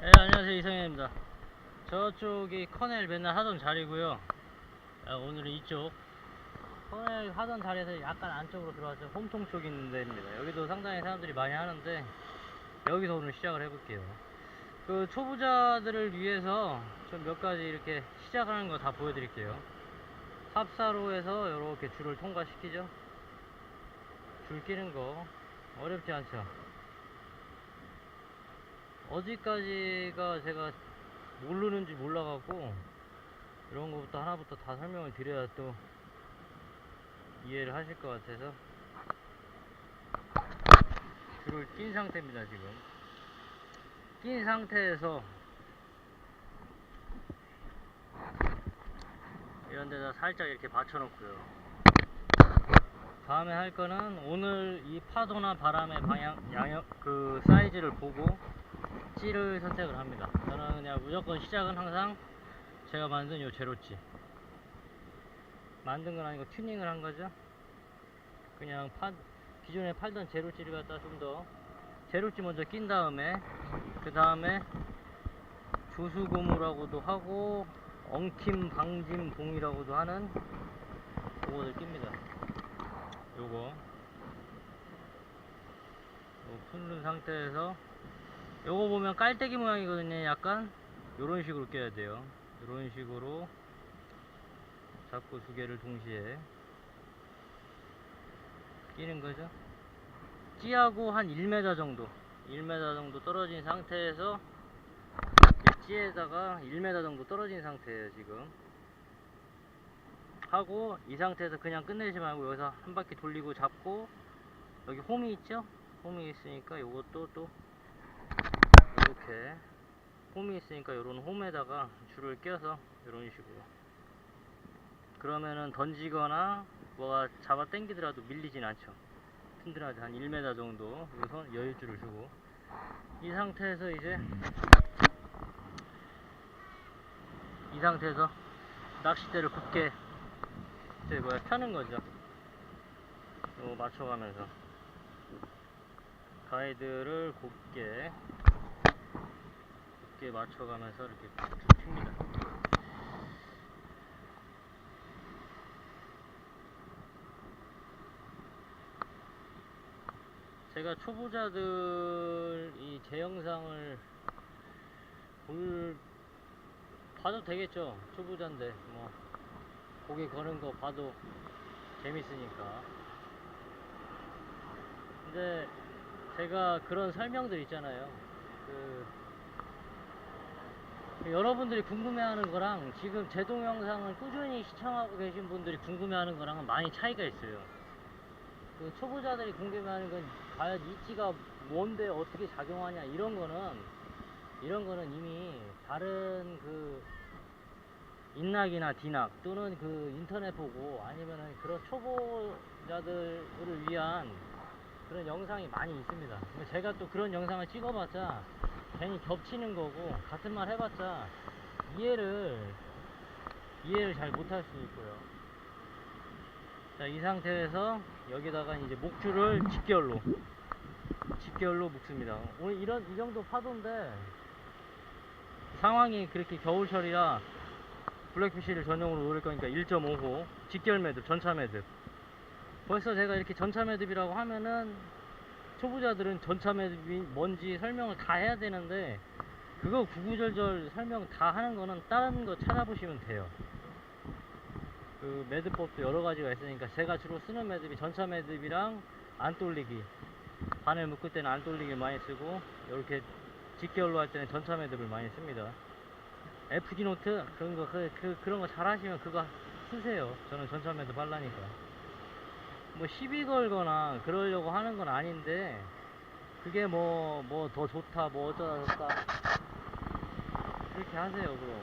네, 안녕하세요 이성현입니다. 저쪽이 커넬 맨날 하던 자리고요. 아, 오늘은 이쪽 커넬 하던 자리에서 약간 안쪽으로 들어와서 홈통 쪽 있는 데입니다. 여기도 상당히 사람들이 많이 하는데 여기서 오늘 시작을 해볼게요. 그 초보자들을 위해서 좀 몇 가지 이렇게 시작하는 거 다 보여드릴게요. 합사로에서 이렇게 줄을 통과시키죠. 줄 끼는 거 어렵지 않죠. 어디까지가 제가 모르는지 몰라갖고 이런 거부터 하나부터 다 설명을 드려야 또 이해를 하실 것 같아서 줄을 낀 상태입니다 지금. 낀 상태에서 이런 데다 살짝 이렇게 받쳐 놓고요. 다음에 할 거는 오늘 이 파도나 바람의 방향 양형 그 사이즈를 보고 찌를 선택을 합니다. 저는 그냥 무조건 시작은 항상 제가 만든 요 제로찌. 만든 건 아니고 튜닝을 한 거죠. 그냥 파, 기존에 팔던 제로찌를 갖다 좀 더 제로찌 먼저 낀 다음에 그 다음에 조수고무라고도 하고 엉킴 방짐 봉이라고도 하는 그거를 낍니다. 요거 요 푸는 상태에서 요거 보면 깔때기 모양이거든요. 약간 요런 식으로 껴야 돼요. 요런 식으로 잡고 두 개를 동시에 끼는 거죠. 찌하고 한 1m 정도 1m 정도 떨어진 상태에서 이 찌에다가 1m 정도 떨어진 상태예요 지금. 하고 이 상태에서 그냥 끝내지 말고 여기서 한 바퀴 돌리고 잡고 여기 홈이 있죠? 홈이 있으니까 요것도 또 이렇게 홈이 있으니까 요런 홈에다가 줄을 껴서 이런 식으로. 그러면은 던지거나 뭐가 잡아 당기더라도 밀리진 않죠. 튼튼하게 한 1m 정도 여기서 여유줄을 주고. 이 상태에서 이제 이 상태에서 낚싯대를 굳게 이제 뭐야 펴는 거죠. 요 맞춰가면서. 가이드를 곱게 곱게 맞춰가면서 이렇게 튑니다. 제가 초보자들 이 제 영상을 볼 봐도 되겠죠? 초보자인데 뭐 고개 거는 거 봐도 재밌으니까. 근데 제가 그런 설명들 있잖아요. 그, 그 여러분들이 궁금해하는 거랑 지금 제 동영상을 꾸준히 시청하고 계신 분들이 궁금해하는 거랑은 많이 차이가 있어요 그 초보자들이 궁금해하는 건 과연 이치가 뭔데 어떻게 작용하냐 이런 거는 이런 거는 이미 다른 그 인낙이나 디낙 또는 그 인터넷 보고 아니면은 그런 초보자들을 위한 그런 영상이 많이 있습니다. 제가 또 그런 영상을 찍어봤자 괜히 겹치는 거고 같은 말 해봤자 이해를 이해를 잘 못할 수 있고요. 자, 이 상태에서 여기다가 이제 목줄을 직결로 직결로 묶습니다. 오늘 이런 이 정도 파도인데 상황이 그렇게 겨울철이라 블랙피쉬를 전용으로 노릴 거니까 1.5호 직결 매듭, 전차 매듭. 벌써 제가 이렇게 전차 매듭이라고 하면은 초보자들은 전차 매듭이 뭔지 설명을 다 해야 되는데 그거 구구절절 설명 다 하는 거는 다른 거 찾아보시면 돼요. 그 매듭법도 여러 가지가 있으니까 제가 주로 쓰는 매듭이 전차 매듭이랑 안 돌리기. 바늘 묶을 때는 안 돌리기를 많이 쓰고 이렇게 직결로 할 때는 전차 매듭을 많이 씁니다. FD 노트 그런 거 그, 그, 그런 거 잘 하시면 그거 쓰세요. 저는 전차 매듭 할라니까. 뭐 시비 걸거나 그러려고 하는 건 아닌데 그게 뭐 뭐 더 좋다 뭐 어쩌다 저쩌다 그렇게 하세요 그럼.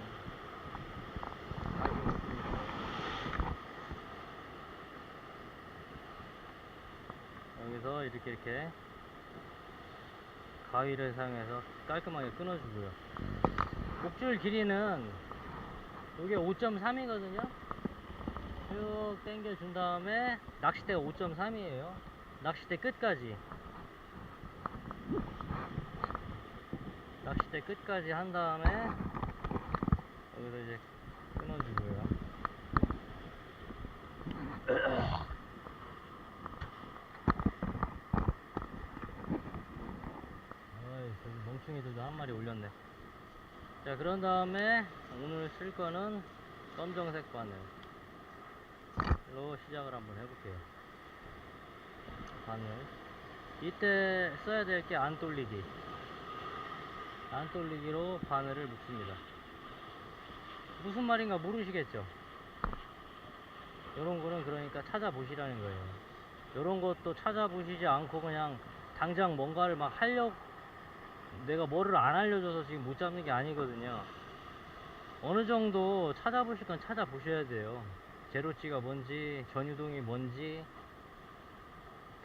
여기서 이렇게 이렇게 가위를 사용해서 깔끔하게 끊어주고요. 목줄 길이는 이게 5.3이거든요. 쭉 당겨준 다음에 낚싯대가 5.3이에요. 낚싯대 끝까지. 낚싯대 때 끝까지 한 다음에 여기서 이제 끊어주고요. 어이, 저기 멍충이들도 한 마리 올렸네. 자, 그런 다음에 오늘 쓸 거는 검정색 바늘 로 시작을 한번 해볼게요. 바늘. 이때 써야 될 게 안 돌리기. 안 돌리기로 바늘을 묶습니다. 무슨 말인가 모르시겠죠? 요런 거는 그러니까 찾아보시라는 거예요. 요런 것도 찾아보시지 않고 그냥 당장 뭔가를 막 하려고 내가 뭐를 안 알려줘서 지금 못 잡는 게 아니거든요. 어느 정도 찾아보실 건 찾아보셔야 돼요. 제로치가 뭔지, 전유동이 뭔지,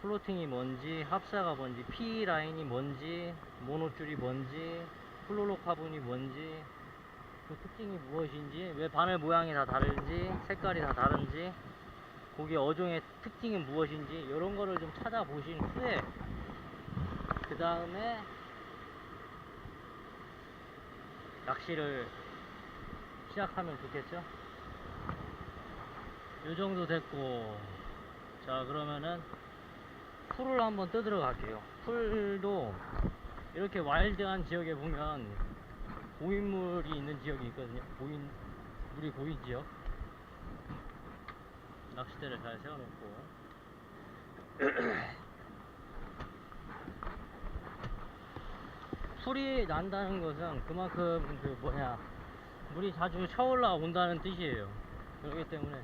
플로팅이 뭔지, 합사가 뭔지, P 라인이 뭔지, 모노줄이 뭔지, 플로로카본이 뭔지, 그 특징이 무엇인지, 왜 바늘 모양이 다 다른지, 색깔이 다 다른지, 고기 어종의 특징이 무엇인지, 이런 거를 좀 찾아보신 후에, 그 다음에 낚시를 시작하면 좋겠죠? 요 정도 됐고, 자, 그러면은, 풀을 한번 뜯으러 갈게요. 풀도 이렇게 와일드한 지역에 보면 고인물이 있는 지역이 있거든요. 고인, 물이 고인 지역. 낚싯대를 잘 세워놓고. 풀이 난다는 것은 그만큼 그 뭐냐 물이 자주 차올라 온다는 뜻이에요. 그렇기 때문에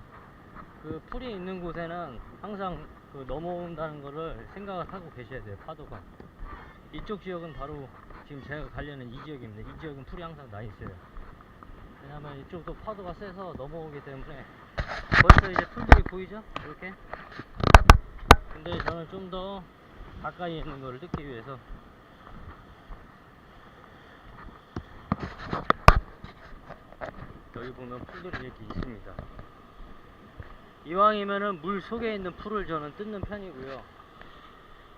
그 풀이 있는 곳에는 항상 그 넘어온다는 거를 생각을 하고 계셔야 돼요. 파도가. 이쪽 지역은 바로 지금 제가 가려는 이 지역입니다. 이 지역은 풀이 항상 나 있어요. 왜냐면 이쪽도 파도가 세서 넘어오기 때문에 벌써 이제 풀들이 보이죠? 이렇게. 근데 저는 좀 더 가까이 있는 거를 듣기 위해서 여기 보면 풀들이 이렇게 있습니다. 이왕이면은 물 속에 있는 풀을 저는 뜯는 편이고요.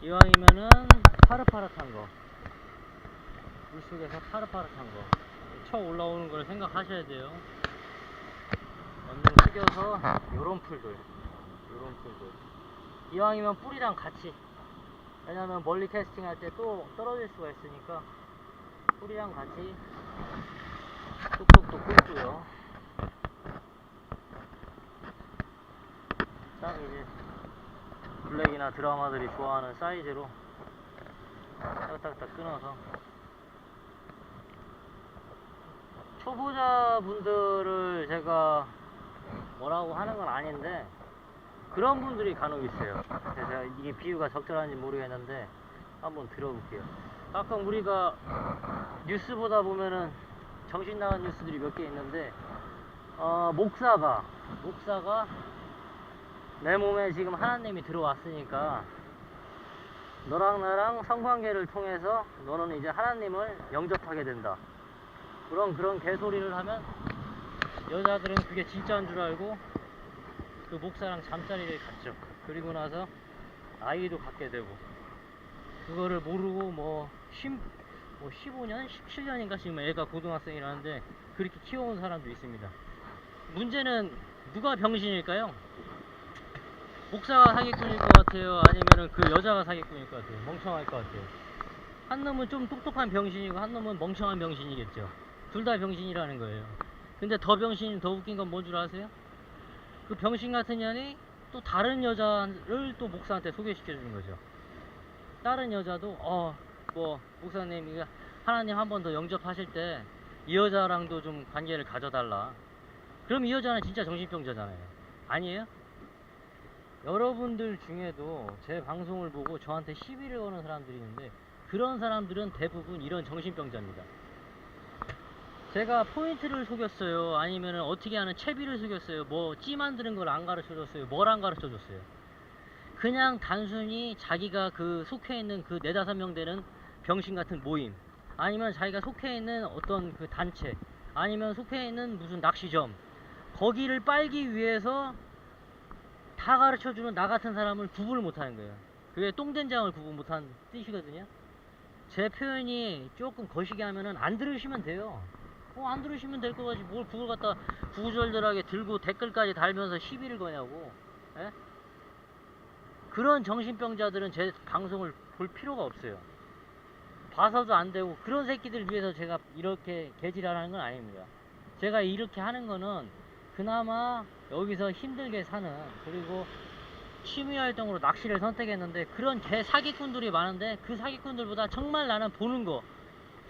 이왕이면은 파릇파릇한 거. 물 속에서 파릇파릇한 거. 쳐 올라오는 걸 생각하셔야 돼요. 언능 숙여서 요런 풀들. 요런 풀들. 이왕이면 뿌리랑 같이. 왜냐면 멀리 캐스팅 할 때 또 떨어질 수가 있으니까 뿌리랑 같이 뚝뚝뚝 끓고요. 딱 이제 블랙이나 드라마들이 좋아하는 사이즈로 딱딱딱 끊어서 초보자분들을 제가 뭐라고 하는 건 아닌데 그런 분들이 간혹 있어요. 제가 이게 비유가 적절한지 모르겠는데 한번 들어볼게요. 가끔 우리가 뉴스 보다 보면은 정신 나간 뉴스들이 몇 개 있는데 어, 목사가 목사가 내 몸에 지금 하나님이 들어왔으니까 너랑 나랑 성관계를 통해서 너는 이제 하나님을 영접하게 된다. 그런 그런 개소리를 하면 여자들은 그게 진짜인 줄 알고 그 목사랑 잠자리를 갔죠. 그리고 나서 아이도 갖게 되고 그거를 모르고 뭐, 10, 뭐 15년, 17년인가 지금 애가 고등학생이라는데 그렇게 키워온 사람도 있습니다. 문제는 누가 병신일까요? 목사가 사기꾼일 것 같아요? 아니면은 그 여자가 사기꾼일 것 같아요? 멍청할 것 같아요? 한 놈은 좀 똑똑한 병신이고 한 놈은 멍청한 병신이겠죠. 둘 다 병신이라는 거예요. 근데 더 병신, 더 웃긴 건 뭔 줄 아세요? 그 병신 같은 년이 또 다른 여자를 또 목사한테 소개시켜 주는 거죠. 다른 여자도 어 뭐 목사님 이거 하나님 한 번 더 영접하실 때 이 여자랑도 좀 관계를 가져달라. 그럼 이 여자는 진짜 정신병자잖아요. 아니에요? 여러분들 중에도 제 방송을 보고 저한테 시비를 거는 사람들이 있는데 그런 사람들은 대부분 이런 정신병자입니다. 제가 포인트를 속였어요. 아니면은 어떻게 하는 채비를 속였어요. 뭐 찌 만드는 걸 안 가르쳐 줬어요. 뭘 안 가르쳐 줬어요. 그냥 단순히 자기가 그 속해 있는 그 네다섯 명 되는 병신 같은 모임 아니면 자기가 속해 있는 어떤 그 단체 아니면 속해 있는 무슨 낚시점 거기를 빨기 위해서 다 가르쳐 주는 나 같은 사람을 구분을 못 하는 거예요. 그게 똥된장을 구분 못 하는 뜻이거든요. 제 표현이 조금 거시기 하면은 안 들으시면 돼요. 어, 안 들으시면 될거 가지 뭘 그걸 갖다 구구절절하게 들고 댓글까지 달면서 시비를 거냐고. 예? 그런 정신병자들은 제 방송을 볼 필요가 없어요. 봐서도 안 되고 그런 새끼들 위해서 제가 이렇게 개지랄하는 건 아닙니다. 제가 이렇게 하는 거는 그나마 여기서 힘들게 사는 그리고 취미 활동으로 낚시를 선택했는데 그런 개 사기꾼들이 많은데 그 사기꾼들보다 정말 나는 보는 거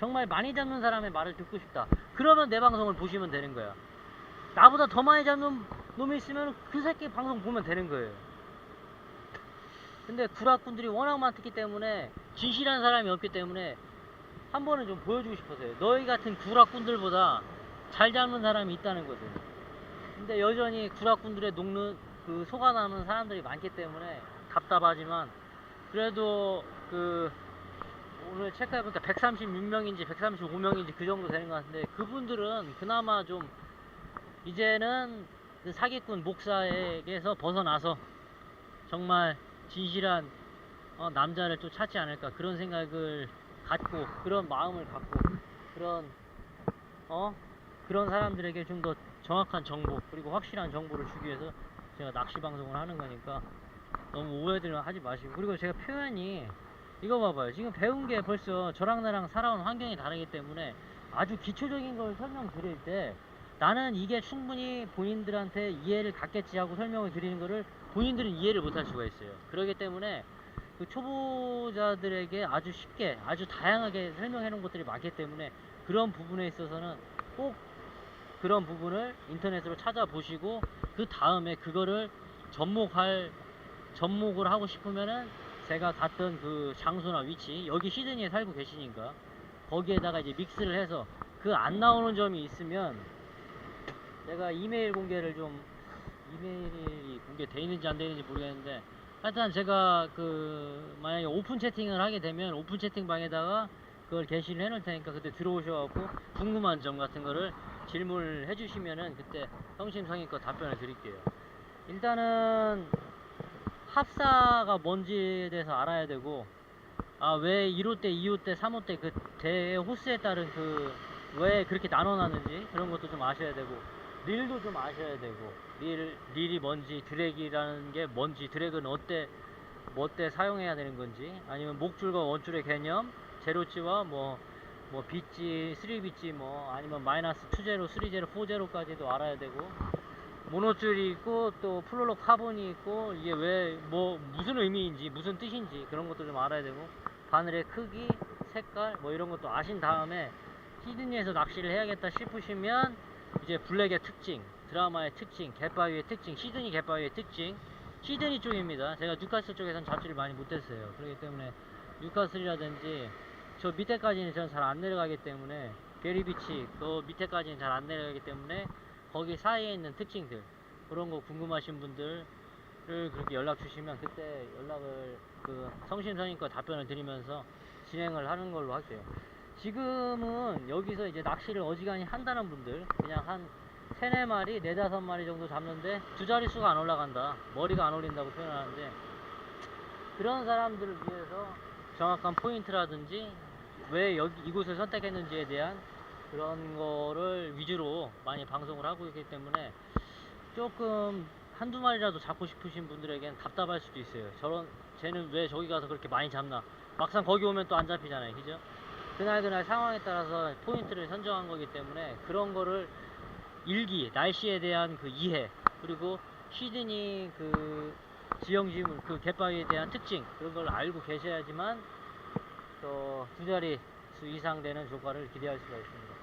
정말 많이 잡는 사람의 말을 듣고 싶다. 그러면 내 방송을 보시면 되는 거야. 나보다 더 많이 잡는 놈이 있으면 그 새끼 방송 보면 되는 거예요. 근데 구라꾼들이 워낙 많기 때문에 진실한 사람이 없기 때문에 한 번은 좀 보여주고 싶어서요. 너희 같은 구라꾼들보다 잘 잡는 사람이 있다는 거죠. 근데 여전히 구라꾼들의 녹는 그 속아나는 사람들이 많기 때문에 답답하지만 그래도 그 오늘 체크해보니까 136명인지 135명인지 그 정도 되는 것 같은데 그분들은 그나마 좀 이제는 그 사기꾼 목사에게서 벗어나서 정말 진실한 어, 남자를 또 찾지 않을까 그런 생각을 갖고 그런 마음을 갖고 그런 어 그런 사람들에게 좀더 정확한 정보 그리고 확실한 정보를 주기 위해서 제가 낚시 방송을 하는 거니까 너무 오해들 하지 마시고. 그리고 제가 표현이 이거 봐봐요. 지금 배운 게 벌써 저랑 나랑 살아온 환경이 다르기 때문에 아주 기초적인 걸 설명드릴 때 나는 이게 충분히 본인들한테 이해를 갖겠지 하고 설명을 드리는 거를 본인들은 이해를 못할 수가 있어요. 그렇기 때문에 그 초보자들에게 아주 쉽게 아주 다양하게 설명해 놓은 것들이 많기 때문에 그런 부분에 있어서는 꼭 그런 부분을 인터넷으로 찾아보시고 그 다음에 그거를 접목할 접목을 하고 싶으면은 제가 갔던 그 장소나 위치 여기 시드니에 살고 계시니까 거기에다가 이제 믹스를 해서 그 안 나오는 점이 있으면 제가 이메일 공개를 좀 이메일이 공개돼 있는지 안 돼 있는지 모르겠는데 하여튼 제가 그 만약에 오픈 채팅을 하게 되면 오픈 채팅방에다가 그걸 게시를 해놓을 테니까 그때 들어오셔갖고 궁금한 점 같은 거를 질문을 해주시면은 그때 성심성의껏 답변을 드릴게요. 일단은 합사가 뭔지에 대해서 알아야 되고 아 왜 1호 때, 2호 때, 3호 때 그 대회 호스에 따른 그 왜 그렇게 나눠놨는지 그런 것도 좀 아셔야 되고 릴도 좀 아셔야 되고 릴 릴이 뭔지 드랙이라는 게 뭔지 드랙은 어때 뭐 때 사용해야 되는 건지 아니면 목줄과 원줄의 개념 제로치와 뭐 뭐 빗지, 3빗지 뭐 아니면 마이너스 2제로, 3제로, 4제로까지도 알아야 되고 모노줄이 있고 또 플로로 카본이 있고 이게 왜 뭐 무슨 의미인지 무슨 뜻인지 그런 것도 좀 알아야 되고 바늘의 크기, 색깔 뭐 이런 것도 아신 다음에 시드니에서 낚시를 해야겠다 싶으시면 이제 블랙의 특징, 드라마의 특징, 갯바위의 특징, 시드니 갯바위의 특징 시드니 쪽입니다. 제가 뉴카슬 쪽에선 잡지를 많이 못했어요. 그렇기 때문에 뉴카슬이라든지 저 밑에까지는 저는 잘 안 내려가기 때문에 베리비치 그 밑에까지는 잘 안 내려가기 때문에 거기 사이에 있는 특징들 그런 거 궁금하신 분들을 그렇게 연락 주시면 그때 연락을 그 성심성의껏 답변을 드리면서 진행을 하는 걸로 할게요. 지금은 여기서 이제 낚시를 어지간히 한다는 분들 그냥 한 세네 마리, 네다섯 마리 정도 잡는데 두 자릿수가 안 올라간다. 머리가 안 올린다고 표현하는데 그런 사람들을 위해서 정확한 포인트라든지 왜 여기 이곳을 선택했는지에 대한 그런 거를 위주로 많이 방송을 하고 있기 때문에 조금 한두 마리라도 잡고 싶으신 분들에겐 답답할 수도 있어요. 저런 쟤는 왜 저기 가서 그렇게 많이 잡나? 막상 거기 오면 또 안 잡히잖아요. 그죠? 그날 그날 상황에 따라서 포인트를 선정한 거기 때문에 그런 거를 일기, 날씨에 대한 그 이해, 그리고 시드니 그 지형 지물, 그 갯바위에 대한 특징, 그런 걸 알고 계셔야지만 또 두 자리 수 이상 되는 조과를 기대할 수가 있습니다.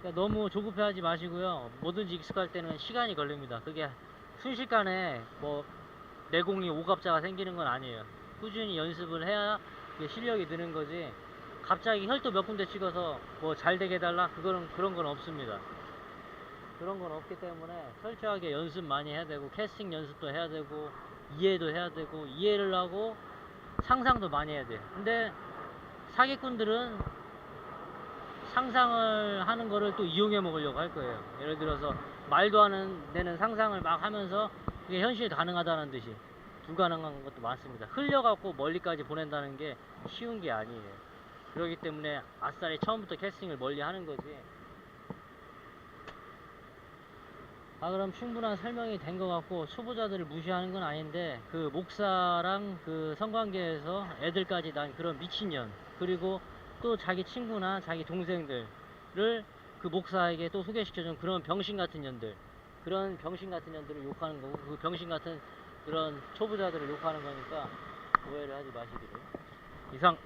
그러니까 너무 조급해하지 마시고요. 뭐든지 익숙할 때는 시간이 걸립니다. 그게 순식간에 뭐 내공이 오갑자가 생기는 건 아니에요. 꾸준히 연습을 해야 실력이 느는 거지. 갑자기 혈도 몇 군데 찍어서 뭐 잘 되게 해달라? 그거는 그런 건 없습니다. 그런 건 없기 때문에 철저하게 연습 많이 해야 되고 캐스팅 연습도 해야 되고 이해도 해야 되고 이해를 하고 상상도 많이 해야 돼요. 근데 사기꾼들은 상상을 하는 거를 또 이용해 먹으려고 할 거예요. 예를 들어서 말도 하는 되는 상상을 막 하면서 그게 현실 가능하다는 듯이 불가능한 것도 많습니다. 흘려갖고 멀리까지 보낸다는 게 쉬운 게 아니에요. 그러기 때문에 아싸리 처음부터 캐스팅을 멀리 하는 거지. 아 그럼 충분한 설명이 된 것 같고 초보자들을 무시하는 건 아닌데 그 목사랑 그 성관계에서 애들까지 난 그런 미친년 그리고 또 자기 친구나 자기 동생들을 그 목사에게 또 소개시켜준 그런 병신 같은 년들 그런 병신 같은 년들을 욕하는 거고 그 병신 같은 그런 초보자들을 욕하는 거니까 오해를 하지 마시기를. 이상